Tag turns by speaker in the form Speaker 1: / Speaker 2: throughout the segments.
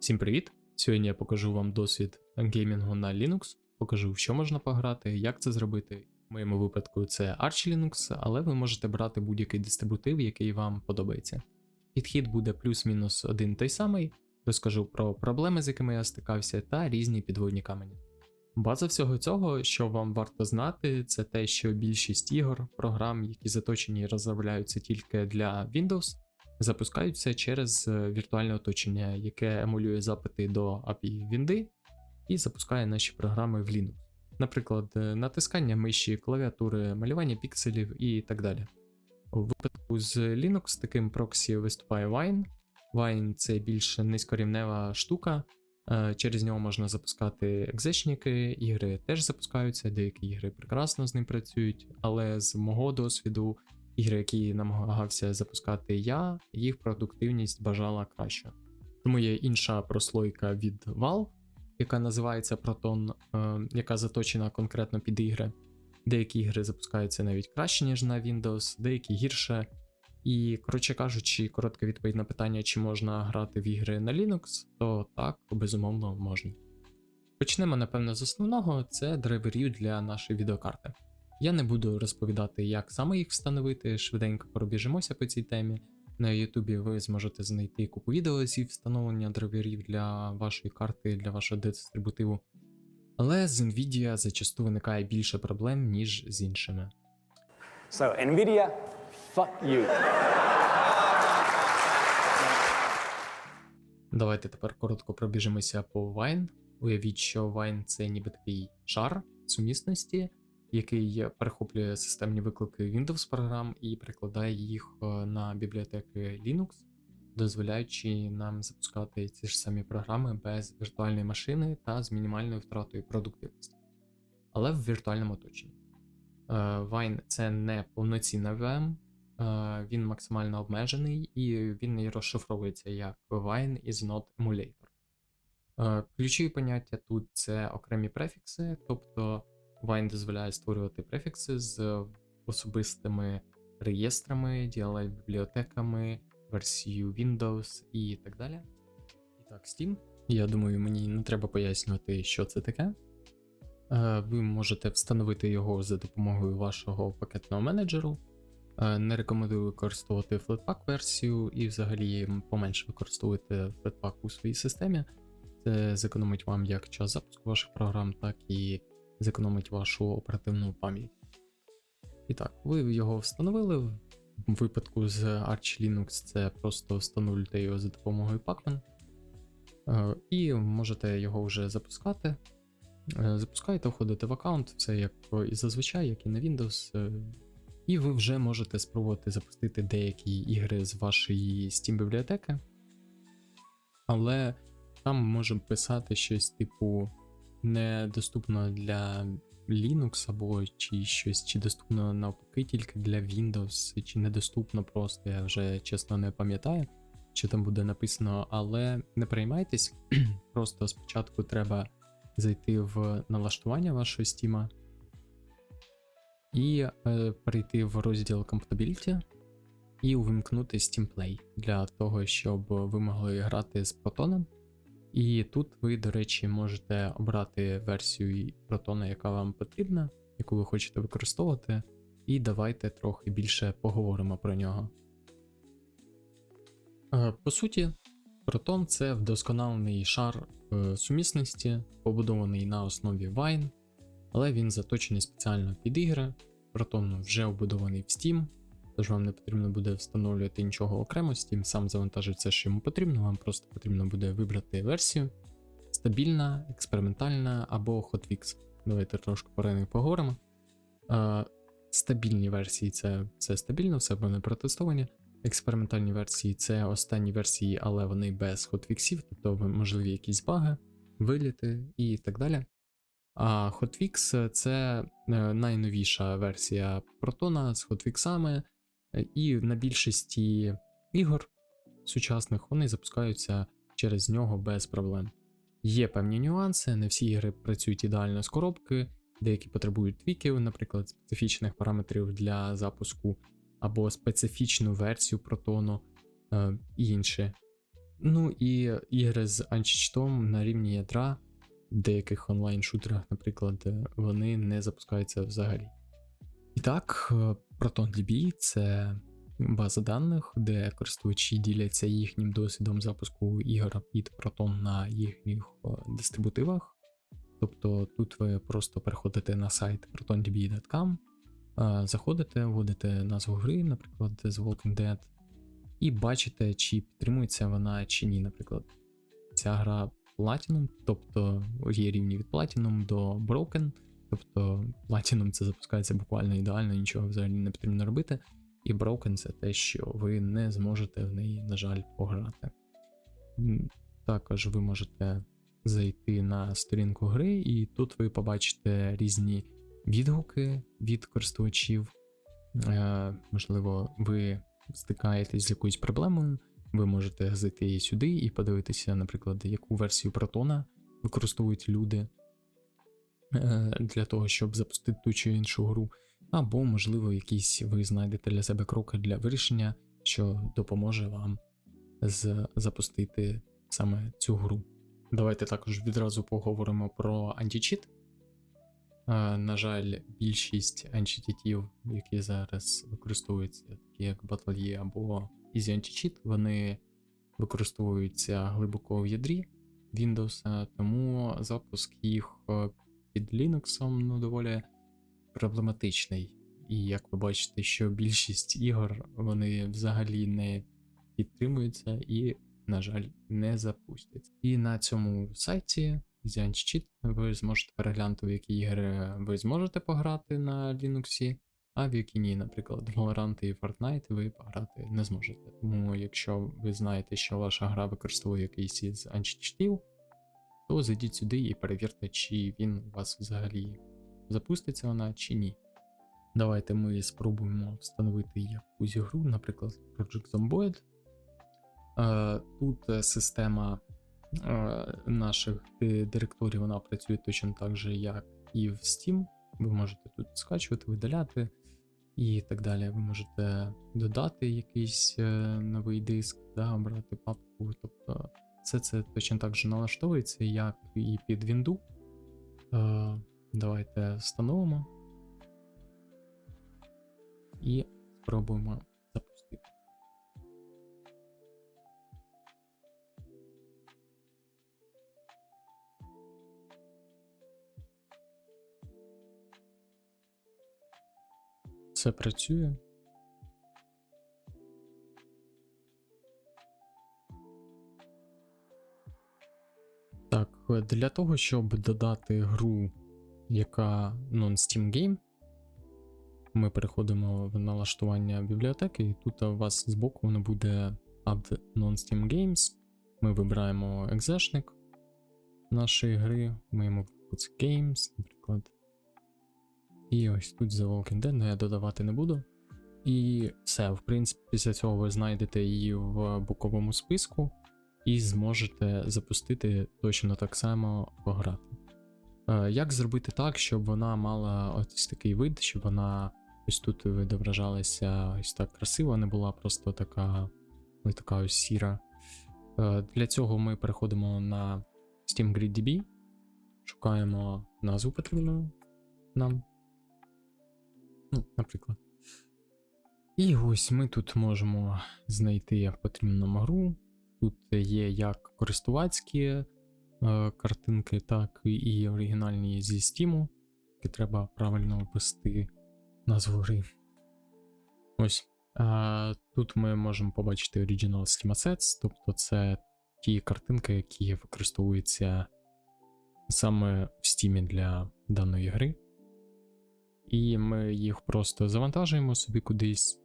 Speaker 1: Всім привіт! Сьогодні я покажу вам досвід геймінгу на Linux, покажу, що можна пограти, як це зробити. В моєму випадку це Arch Linux, але ви можете брати будь-який дистрибутив, який вам подобається. Підхід буде плюс-мінус один той самий, розкажу про проблеми, з якими я стикався, та різні підводні камені. База всього цього, що вам варто знати, це те, що більшість ігор, програм, які заточені і розробляються тільки для Windows, запускаються через е, віртуальне оточення, яке емулює запити до API Вінди і запускає наші програми в Linux. Наприклад, е, натискання миші, клавіатури, малювання пікселів і так далі. У випадку з Linux таким проксі виступає Wine. Wine це більш низькорівнева штука. е, Через нього можна запускати екзешники, ігри теж запускаються, деякі ігри прекрасно з ним працюють, але з мого досвіду ігри, які намагався запускати я, їх продуктивність бажала краще. Тому є інша прослойка від Valve, яка називається Proton, е, яка заточена конкретно під ігри. Деякі ігри запускаються навіть краще, ніж на Windows, деякі гірше. І, коротше кажучи, коротка відповідь на питання, чи можна грати в ігри на Linux, то так, безумовно, можна. Почнемо, напевно, з основного це драйверів для нашої відеокарти. Я не буду розповідати, як саме їх встановити, швиденько пробіжимося по цій темі. На Ютубі ви зможете знайти купу відео зі встановлення драйверів для вашої карти, для вашого дистрибутиву. Але з Nvidia зачасту виникає більше проблем, ніж з іншими.
Speaker 2: So, NVIDIA, fuck you.
Speaker 1: Давайте тепер коротко пробіжимося по Wine. Уявіть, що Wine це ніби такий шар сумісності, який перехоплює системні виклики Windows програм і перекладає їх е, на бібліотеки Linux, дозволяючи нам запускати ці ж самі програми без віртуальної машини та з мінімальною втратою продуктивності, але в віртуальному оточенні. Е, Wine це не повноцінна VM, е, він максимально обмежений і він не розшифровується як Wine is not emulator. Ключові поняття тут це окремі префікси, тобто Wine дозволяє створювати префікси з особистими реєстрами, DLL бібліотеками, версією Windows і так далі. І так, Steam. Я думаю, мені не треба пояснювати, що це таке. Е, Ви можете встановити його за допомогою вашого пакетного менеджеру. Е, Не рекомендую використовувати Flatpak версію і взагалі поменше використовуйте Flatpak у своїй системі. Це зекономить вам як час запуску ваших програм, так і зекономить вашу оперативну пам'ять. І так, ви його встановили. В випадку з Arch Linux це просто встановлюєте його за допомогою Pacman. Е, І можете його вже запускати. Е, Запускаєте, входите в аккаунт, все як і зазвичай, як і на Windows. е, І ви вже можете спробувати запустити деякі ігри з вашої Steam бібліотеки. Але там може писати щось типу недоступно для Linux або чи щось, чи доступно навпаки тільки для Windows, чи недоступно просто, я вже чесно не пам'ятаю, що там буде написано, але не переймайтесь, просто спочатку треба зайти в налаштування вашого Steam і е, перейти в розділ Compatibility і увімкнути Steam Play для того, щоб ви могли грати з Proton. І тут ви, до речі, можете обрати версію Proton, яка вам потрібна, яку ви хочете використовувати, і давайте трохи більше поговоримо про нього. Е, По суті, Proton це вдосконалений шар е, сумісності, побудований на основі Wine, але він заточений спеціально під ігри. Proton вже вбудований в Steam, тож вам не потрібно буде встановлювати нічого окремо, Steam сам завантажить все, що йому потрібно, вам просто потрібно буде вибрати версію стабільна, експериментальна або Hotfix. Давайте трошки про них поговоримо. Е, Стабільні версії це, це стабільно, все вони протестовані. Експериментальні версії це останні версії, але вони без хотфіксів, тобто можливі якісь баги, виліти і так далі. А Hotfix це е, найновіша версія Протона з хотфіксами, і на більшості ігор сучасних вони запускаються через нього без проблем. Є певні нюанси, не всі ігри працюють ідеально з коробки, деякі потребують твіків, наприклад, специфічних параметрів для запуску, або специфічну версію протону е, і інше. Ну і ігри з анчичтом на рівні ядра в деяких онлайн-шутерах, наприклад, е, вони не запускаються взагалі. І так, е, ProtonDB це база даних, де користувачі діляться їхнім досвідом запуску ігор під Proton на їхніх е, дистрибутивах. Тобто тут ви просто переходите на сайт protondb.com, е, заходите, вводите назву гри, наприклад, The Walking Dead, і бачите, чи підтримується вона чи ні. Наприклад, ця гра Platinum, тобто є рівні від Platinum до Broken. Тобто Platinum це запускається буквально ідеально, нічого взагалі не потрібно робити. І Broken це те, що ви не зможете в неї, на жаль, пограти. Також ви можете зайти на сторінку гри, і тут ви побачите різні відгуки від користувачів. Е, можливо, ви стикаєтесь з якоюсь проблемою, ви можете зайти сюди і подивитися, наприклад, яку версію протона використовують люди для того, щоб запустити ту чи іншу гру, або, можливо, якісь ви знайдете для себе кроки для вирішення, що допоможе вам запустити саме цю гру. Давайте також відразу поговоримо про античіт. Е, На жаль, більшість античітів, які зараз використовуються, такі як Battle.E або Easy Anti-Cheat, вони використовуються глибоко в ядрі Windows, тому запуск їх е, під Linux ну, доволі проблематичний. І як ви бачите, що більшість ігор вони взагалі не підтримуються і, на жаль, не запустяться. І на цьому сайті Cheat ви зможете переглянути, в які ігри ви зможете пограти на Linux, а в які ні, наприклад, Valorant і Fortnite ви пограти не зможете. Тому, якщо ви знаєте, що ваша гра використовує якийсь із анчитів, то зайдіть сюди і перевірте, чи він у вас взагалі запуститься вона чи ні. Давайте ми спробуємо встановити якусь гру, наприклад, Project Zomboid. Е, Тут е, система е, наших ди- директорій вона працює точно так же, як і в Steam. Ви можете тут скачувати, видаляти і так далі. Ви можете додати якийсь новий диск, да, обрати папку. Тобто все це точно так же налаштовується, як і під Windows. Е, Давайте встановимо і спробуємо запустити. Все працює. Для того, щоб додати гру, яка non-Steam Game, ми переходимо в налаштування бібліотеки, і тут у вас збоку воно буде Add Non-Steam Games. Ми вибираємо екзешник нашої гри, ми йому це Games, наприклад. І ось тут The Walking Dead, але я додавати не буду. І все, в принципі, після цього ви знайдете її в боковому списку і зможете запустити точно так само пограти. Е, Як зробити так, щоб вона мала ось такий вид, щоб вона ось тут відображалася ось так красиво, не була просто така, ось така ось сіра. Е, Для цього ми переходимо на Steam Grid DB, шукаємо назву потрібну нам. Ну, наприклад. І ось ми тут можемо знайти потрібну нам гру. Тут є як користувацькі е, картинки, так і оригінальні зі Steam, які треба правильно ввести назву гри. Ось. А, тут ми можемо побачити Original Steam Assets, тобто це ті картинки, які використовуються саме в Steam для даної гри. І ми їх просто завантажуємо собі кудись.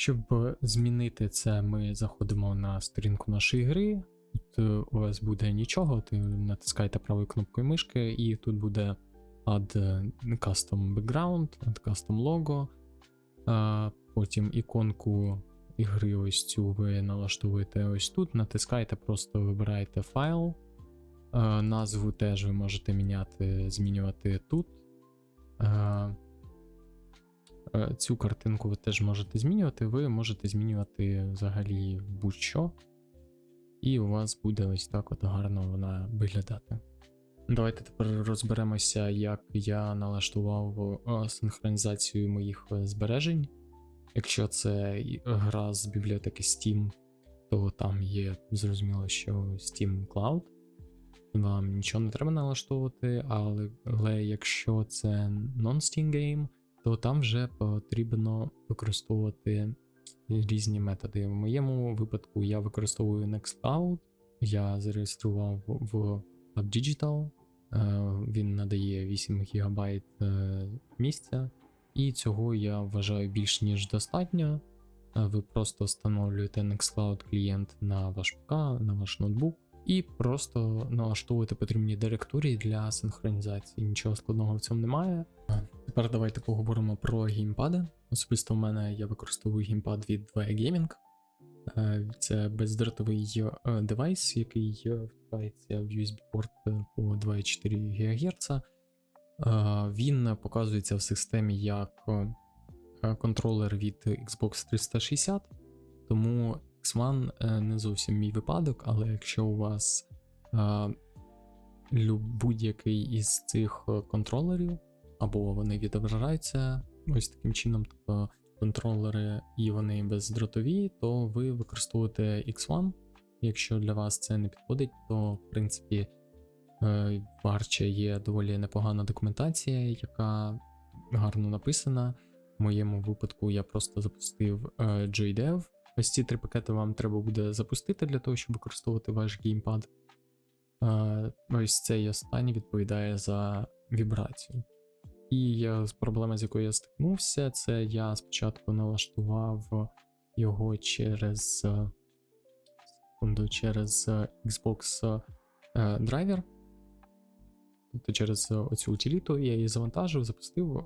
Speaker 1: Щоб змінити це, ми заходимо на сторінку нашої гри. Тут е, у вас буде нічого, ти натискаєте правою кнопкою мишки, і тут буде Add Custom Background, Add Custom Logo. Потім іконку ігри ось цю ви налаштовуєте ось тут, натискаєте, просто вибираєте файл. Е, Назву теж ви можете міняти, змінювати тут. Е, Цю картинку ви теж можете змінювати. Ви можете змінювати взагалі будь-що. і у вас буде ось так от гарно вона виглядати. Давайте тепер розберемося, як я налаштував е, синхронізацію моїх е, збережень. Якщо це гра з бібліотеки Steam, то там є зрозуміло, що Steam Cloud. Вам нічого не треба налаштовувати, але, але якщо це non-Steam game, то там вже потрібно використовувати різні методи. В моєму випадку я використовую Nextcloud, я зареєстрував в Digital, е, він надає 8 ГБ місця, і цього я вважаю більш ніж достатньо. Е, Ви просто встановлюєте Nextcloud клієнт на ваш ПК, на ваш ноутбук, і просто налаштовуєте потрібні директорії для синхронізації. Нічого складного в цьому немає. Тепер давайте поговоримо про геймпади. Особисто в мене я використовую геймпад від 2 Gaming. Е, Це бездротовий е, девайс, який е, втикається в USB-порт по 2,4 ГГц. Він показується в системі як контролер від Xbox 360, тому X1 е, не зовсім мій випадок, але якщо у вас будь-який із цих контролерів, або вони відображаються ось таким чином, тобто контролери і вони бездротові, то ви використовуєте X1. Якщо для вас це не підходить, то в принципі е, в Arch є доволі непогана документація, яка гарно написана. В моєму випадку я просто запустив е, JDev. Ось ці три пакети вам треба буде запустити для того, щоб використовувати ваш геймпад. Е, ось цей останній відповідає за вібрацію. І я, проблема, з якою я стикнувся, це я спочатку налаштував його через, е, секунду, через е, Xbox е, драйвер. Тобто через оцю утиліту я її завантажив, запустив.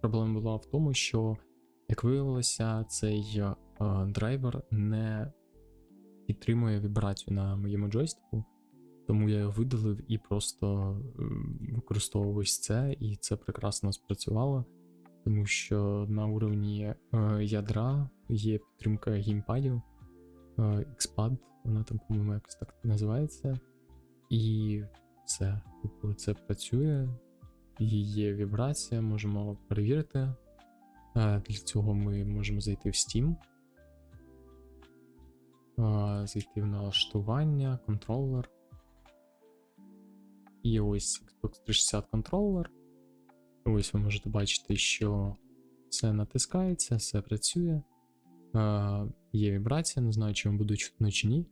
Speaker 1: Проблема була в тому, що, як виявилося, цей драйвер не підтримує вібрацію на моєму джойстику. Тому я його видалив і просто використовував ось це, і це прекрасно спрацювало, тому що на уровні е, ядра є підтримка геймпадів, е, Xpad, вона там, по-моєму, якось так називається. І все, типу, це працює, і є вібрація, можемо перевірити. Е, Для цього ми можемо зайти в Steam, зайти в налаштування, контролер. І ось Xbox 360 контролер. Ось ви можете бачити, що все натискається, все працює. Е, є вібрація, не знаю, чи вам буде чутно чи ні.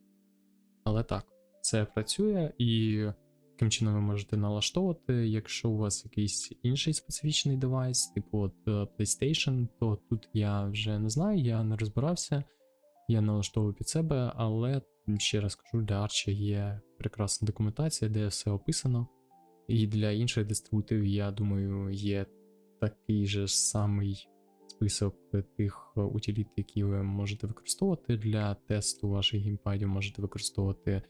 Speaker 1: Але так, це працює, і таким чином ви можете налаштовувати. Якщо у вас якийсь інший специфічний девайс, типу от е, PlayStation, то тут я вже не знаю, я не розбирався. Я налаштовую під себе, але ще раз кажу, для Arch є прекрасна документація, де все описано. І для інших дистрибутивів, я думаю, є такий же самий список тих е, утиліт, які ви можете використовувати для тесту ваших геймпадів. Можете використовувати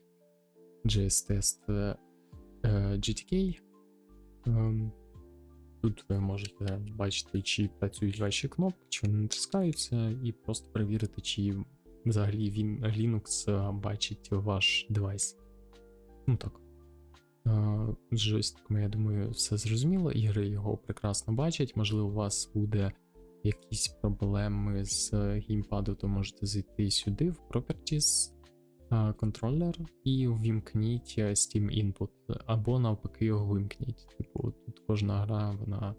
Speaker 1: JS-тест е, е, GTK. Ем, Тут ви можете бачити, чи працюють ваші кнопки, чи вони натискаються, і просто перевірити, чи взагалі він Linux е, бачить ваш девайс. Ну так. Е, джойстиком, я думаю, все зрозуміло. Ігри його прекрасно бачать. Можливо, у вас буде якісь проблеми з е, геймпаду, то можете зайти сюди в Properties, контролер і ввімкніть е, Steam Input, або навпаки його вимкніть. Типу, тут кожна гра, вона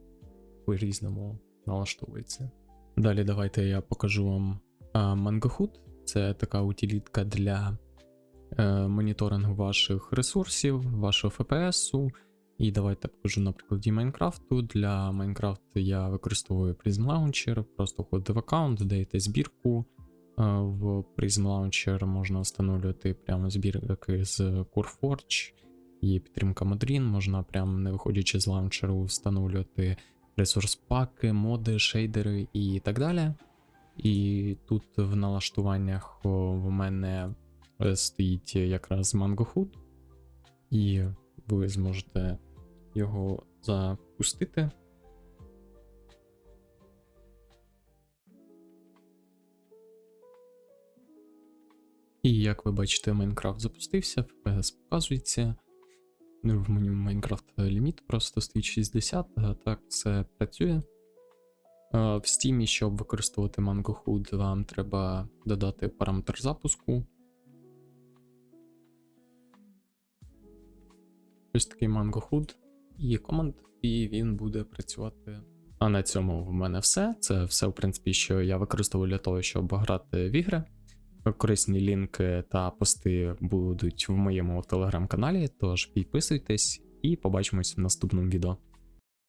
Speaker 1: по-різному налаштовується. Далі давайте я покажу вам Mangohood. Це така утилітка для е, моніторингу ваших ресурсів, вашого FPS. І давайте покажу на прикладі Майнкрафту. Для Майнкрафту я використовую Prism Launcher, просто входите в аккаунт, додаєте збірку. Е, В Prism Launcher можна встановлювати прямо збірки з CoreForge, є підтримка Modrin, можна прямо не виходячи з лаунчеру, встановлювати ресурс паки, моди, шейдери і так далі. І тут в налаштуваннях в мене е, стоїть якраз Mango Hood, і ви зможете його запустити. І як ви бачите, Майнкрафт запустився, FPS показується. В меню Майнкрафт ліміт просто стоїть 60, а так все працює. Е, В Steam, щоб використовувати Mango HUD, вам треба додати параметр запуску. Ось такий Mango HUD і команд, і він буде працювати. А на цьому в мене все. Це все, в принципі, що я використовую для того, щоб грати в ігри. Корисні лінки та пости будуть в моєму телеграм-каналі, тож підписуйтесь і побачимось в наступному відео.